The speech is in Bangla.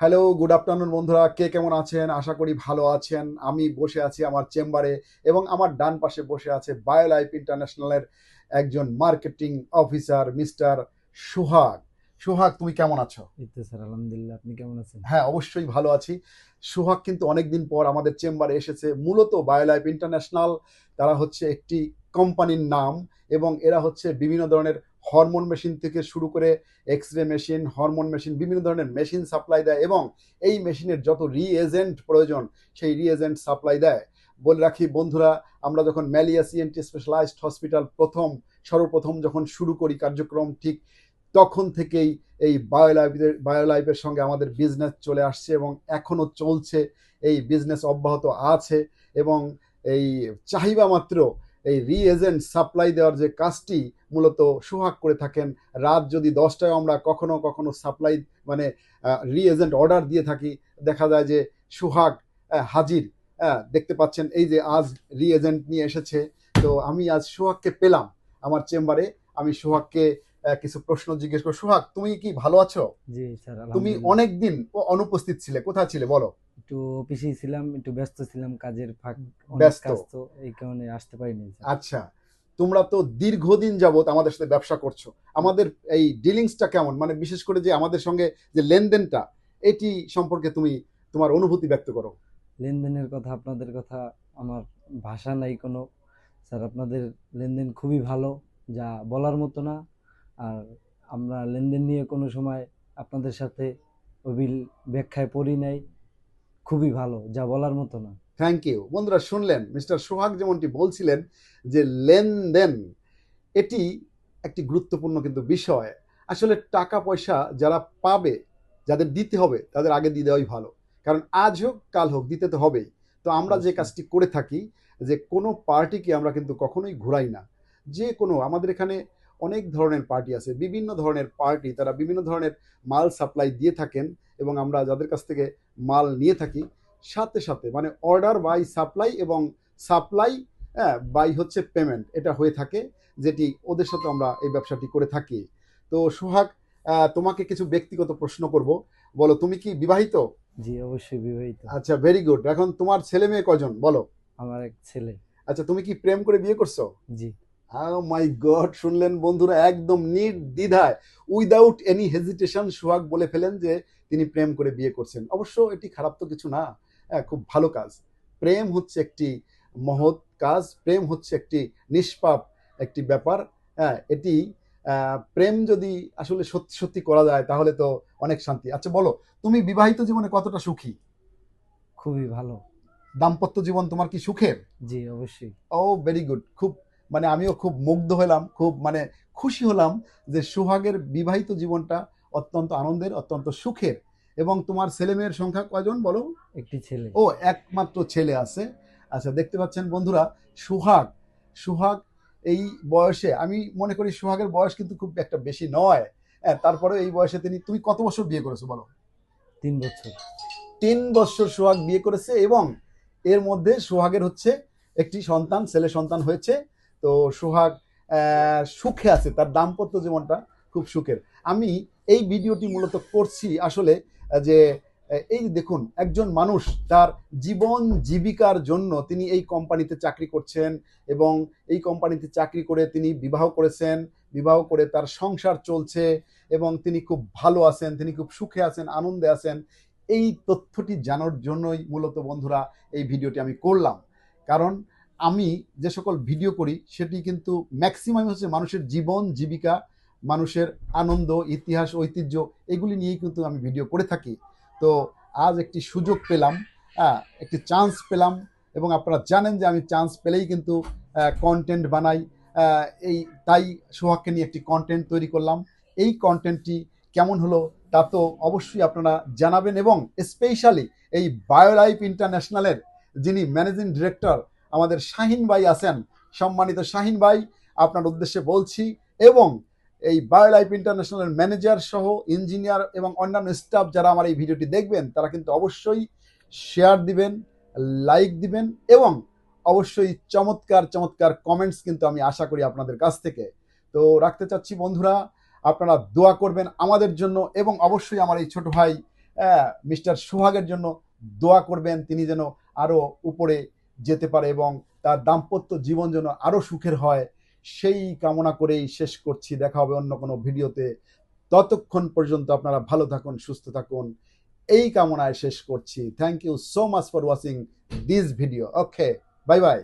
হ্যালো গুড আফটারনুন বন্ধুরা। কে কেমন আছেন? আশা করি ভালো আছেন। আমি বসে আছি আমার চেম্বারে এবং আমার ডান পাশে বসে আছে বায়োলাইফ ইন্টারন্যাশনালের একজন marketing officer mister Sohag. Sohag তুমি কেমন আছো? স্যার আলহামদুলিল্লাহ। আপনি কেমন আছেন? হ্যাঁ অবশ্যই ভালো আছি। সোহাগ কিন্তু অনেকদিন পর আমাদের চেম্বারে এসেছে। মূলত বায়োলাইফ ইন্টারন্যাশনাল তারা হচ্ছে একটি কোম্পানির নাম এবং এরা হচ্ছে বিভিন্ন ধরনের হরমোন মেশিন থেকে শুরু করে X ray machine, hormone machine, বিভিন্ন ধরনের মেশিন সাপ্লাই দেয় এবং এই মেশিনের যত রিএজেন্ট প্রয়োজন, সেই রিএজেন্ট সাপ্লাই দেয়। বলে রাখি বন্ধুরা, আমরা যখন ম্যালিয়া সিএনটি স্পেশালাইজড হসপিটাল প্রথম, সর্বপ্রথম যখন শুরু করি কার্যক্রম, ঠিক তখন থেকেই এই বায়োলাইফের বায়োলাইফের সঙ্গে আমাদের বিজনেস চলে আসছে এবং এখনও চলছে, এই বিজনেস অব্যাহত আছে এবং এই চাহিদা মাত্র এই রিএজেন্ট সাপ্লাই দেওয়ার যে কাজটি মূলত সোহাগ করে থাকেন। রাত যদি দশটায় আমরা কখনো কখনো সাপ্লাই মানে রিএজেন্ট অর্ডার দিয়ে থাকি, দেখা যায় যে সোহাগ হাজির দেখতে পাচ্ছেন এই যে আজ রিএজেন্ট নিয়ে এসেছে। তো আমি আজ সোহাগকে পেলাম আমার চেম্বারে। আমি সোহাগকে কিছু প্রশ্ন জিজ্ঞেস করব সোহাগ তুমি কি ভালো আছো? জি স্যার তুমি। অনেক দিন অনুপস্থিত ছিলে কোথায় ছিলে বলো? একটু পিছিয়ে ছিলাম একটু ব্যস্ত ছিলাম কাজের ফাঁক ব্যস্ত। তো এই কারণে আসতে পারিনি আচ্ছা তোমরা তো দীর্ঘদিন যাবত আমাদের সাথে ব্যবসা করছ। আমাদের এই ডিলিংসটা কেমন? মানে বিশেষ করে যে আমাদের সঙ্গে যে লেনদেনটা এটি সম্পর্কে তুমি তোমার অনুভূতি ব্যক্ত করো। লেনদেনের কথা আপনাদের কথা আমার ভাষা নাই কোনো। স্যার আপনাদের লেনদেন খুবই ভালো যা বলার মতো না। আর আমরা লেনদেন নিয়ে কোনো সময় আপনাদের সাথে অবিল ব্যাখ্যায় পড়ি নাই। খুবই ভালো যা বলার মতো না। থ্যাংক ইউ বন্ধুরা শুনলেন? মিস্টার সোহাগ যেমনটি বলছিলেন যে লেনদেন এটি একটি গুরুত্বপূর্ণ কিন্তু বিষয়। আসলে টাকা পয়সা যারা পাবে যাদের দিতে হবে তাদের আগে দিয়ে দেওয়াই ভালো। কারণ আজ হোক কাল হোক দিতে তো হবেই। তো আমরা যে কাজটি করে থাকি যে কোনো পার্টিকে আমরা কিন্তু কখনোই ঘুরাই না। যে কোনো আমাদের এখানে অনেক ধরনের পার্টি আছে বিভিন্ন ধরনের পার্টি তারা বিভিন্ন ধরনের মাল সাপ্লাই দিয়ে থাকেন এবং আমরা যাদের কাছ থেকে মাল নিয়ে থাকি সাথে সাথে মানে অর্ডার বাই সাপ্লাই এবং সাপ্লাই হ্যাঁ বাই হচ্ছে পেমেন্ট এটা হয়ে থাকে যেটি ওদের সাথে আমরা এই ব্যবসাটি করে থাকি। তো সোহাগ তোমাকে কিছু ব্যক্তিগত প্রশ্ন করব। বলো তুমি কি বিবাহিত? জি অবশ্যই বিবাহিত। আচ্ছা ভেরি গুড এখন তোমার ছেলে মেয়ে কজন? বলো। আমার এক ছেলে। আচ্ছা তুমি কি প্রেম করে বিয়ে করছ? জি। মাই গড শুনলেন বন্ধুরা একদম নির্দ্বিধায় উইদাউট এনি হেজিটেশন সোহাগ বলে ফেলেন যে তিনি প্রেম করে বিয়ে করছেন। অবশ্য এটি খারাপ তো কিছু না হ্যাঁ, খুব ভালো কাজ। প্রেম হচ্ছে একটি মহৎ কাজ প্রেম হচ্ছে একটি নিষ্পাপ একটি ব্যাপার হ্যাঁ এটি প্রেম যদি আসলে সত্যি সত্যি করা যায় তাহলে তো অনেক শান্তি। আচ্ছা বলো তুমি বিবাহিত জীবনে কতটা সুখী? খুবই ভালো। দাম্পত্য জীবন তোমার কি সুখের? জি অবশ্যই। ও ভেরি গুড খুব মানে আমিও খুব মুগ্ধ হলাম খুব মানে খুশি হলাম যে সোহাগের বিবাহিত জীবনটা অত্যন্ত আনন্দের অত্যন্ত সুখের। এবং তোমার ছেলে মেয়ের সংখ্যা কয়জন বলো? একটি ছেলে। ও একমাত্র ছেলে আছে। আচ্ছা দেখতে পাচ্ছেন বন্ধুরা সোহাগ সুহাগ এই বয়সে আমি মনে করি সোহাগের বয়স কিন্তু খুব একটা বেশি নয়। হ্যাঁ তারপরে এই বয়সে তিনি তুমি কত বছর বিয়ে করেছ বলো? তিন বছর। তিন বছর সোহাগ বিয়ে করেছে এবং এর মধ্যে সোহাগের হচ্ছে একটি সন্তান ছেলে সন্তান হয়েছে। তো সোহাগ সুখে আছে, তার দাম্পত্য জীবনটা খুব সুখের। আমি এই ভিডিওটি মূলত করছি আসলে যে এই দেখুন, একজন মানুষ, তার জীবন জীবিকার জন্য তিনি এই কোম্পানিতে চাকরি করছেন এবং এই কোম্পানিতে চাকরি করে তিনি বিবাহ করেছেন, বিবাহ করে তার সংসার চলছে এবং তিনি খুব ভালো আছেন, তিনি খুব সুখে আছেন, আনন্দে আছেন। এই তথ্যটি জানার জন্যই মূলত বন্ধুরা এই ভিডিওটি আমি করলাম। কারণ আমি যে সকল ভিডিও করি, সেটি কিন্তু ম্যাক্সিমাম হচ্ছে মানুষের জীবন, জীবিকা, মানুষের আনন্দ, ইতিহাস, ঐতিহ্য, এগুলি নিয়েই কিন্তু আমি ভিডিও করে থাকি। তো আজ একটি সুযোগ পেলাম একটি চান্স পেলাম এবং আপনারা জানেন যে আমি চান্স পেলেই কিন্তু কন্টেন্ট বানাই এই তাই সোহাগকে নিয়ে একটি কন্টেন্ট তৈরি করলাম। এই কন্টেন্টটি কেমন হলো তা তো অবশ্যই আপনারা জানাবেন এবং স্পেশালি এই বায়োলাইফ ইন্টারন্যাশনালের যিনি ম্যানেজিং ডিরেক্টর আমাদের শাহিন ভাই আছেন। সম্মানিত শাহিন ভাই, আপনার উদ্দেশ্যে বলছি, এবং এই বায়োলাইফ ইন্টারন্যাশনালের ম্যানেজার সহ ইঞ্জিনিয়ার এবং অন্যান্য স্টাফ যারা আমার এই ভিডিওটি দেখবেন, তারা কিন্তু অবশ্যই শেয়ার দিবেন লাইক দিবেন, এবং অবশ্যই চমৎকার চমৎকার কমেন্টস কিন্তু আমি আশা করি আপনাদের কাছ থেকে। তো রাখতে চাচ্ছি বন্ধুরা, আপনারা দোয়া করবেন আমাদের জন্য, এবং অবশ্যই আমার এই ছোট ভাই মিস্টার সোহাগের জন্য দোয়া করবেন, তিনি যেন আরও উপরে যেতে পারে এবং তার দাম্পত্য জীবন যেন আরও সুখের হয়, সেই কামনা করেই শেষ করছি। দেখা হবে অন্য কোনো ভিডিওতে। ততক্ষণ পর্যন্ত আপনারা ভালো থাকুন, সুস্থ থাকুন। এই কামনায় শেষ করছি। Thank you so much for watching this video okay bye bye